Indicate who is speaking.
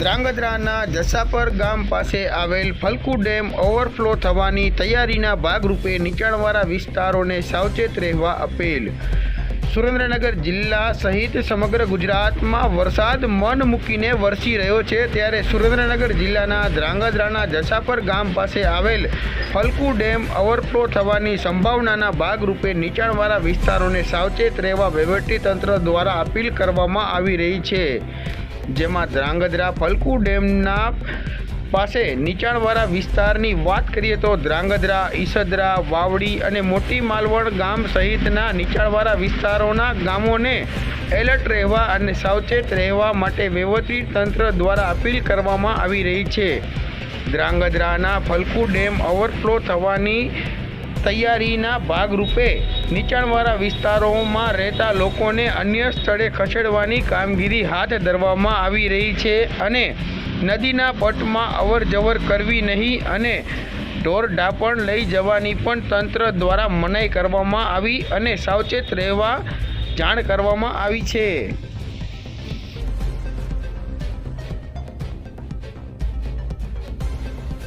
Speaker 1: ધ્રાંગધ્રાના જસાપર ગામ પાસે આવેલ ફલકુ ડેમ ઓવરફ્લો થવાની તૈયારીના ભાગરૂપે નીચાણવાળા વિસ્તારોને સાવચેત રહેવા અપીલ. સુરેન્દ્રનગર જિલ્લા સહિત સમગ્ર ગુજરાતમાં વરસાદ મન મૂકીને વરસી રહ્યો છે, ત્યારે સુરેન્દ્રનગર જિલ્લાના ધ્રાંગધ્રાના જસાપર ગામ પાસે આવેલ ફલકુ ડેમ ઓવરફ્લો થવાની સંભાવનાના ભાગરૂપે નીચાણવાળા વિસ્તારોને સાવચેત રહેવા વહીવટીતંત્ર દ્વારા અપીલ કરવામાં આવી રહી છે. જેમાં ધ્રાંગધ્રા ફલકુ ડેમના પાસે નીચાણવાળા વિસ્તારની વાત કરીએ તો ધ્રાંગધ્રા ઈસદરા વાવડી અને મોટી માલવણ ગામ સહિતના નીચાણવાળા વિસ્તારોના ગામોને એલર્ટ રહેવા અને સાવચેત રહેવા માટે વહીવટી તંત્ર દ્વારા અપીલ કરવામાં આવી રહી છે. ધ્રાંગધ્રાના ફલકુ ડેમ ઓવરફ્લો થવાની તૈયારીના ભાગરૂપે નીચાણવાળા વિસ્તારોમાં રહેતા લોકોને અન્ય સ્થળે ખસેડવાની કામગીરી હાથ ધરવામાં આવી રહી છે અને નદીના પટમાં અવર જવર કરવી નહીં અને ઢોર ઢાપણ લઈ જવાની પણ તંત્ર દ્વારા મનાઈ કરવામાં આવી અને સાવચેત રહેવા જાણ કરવામાં આવી છે.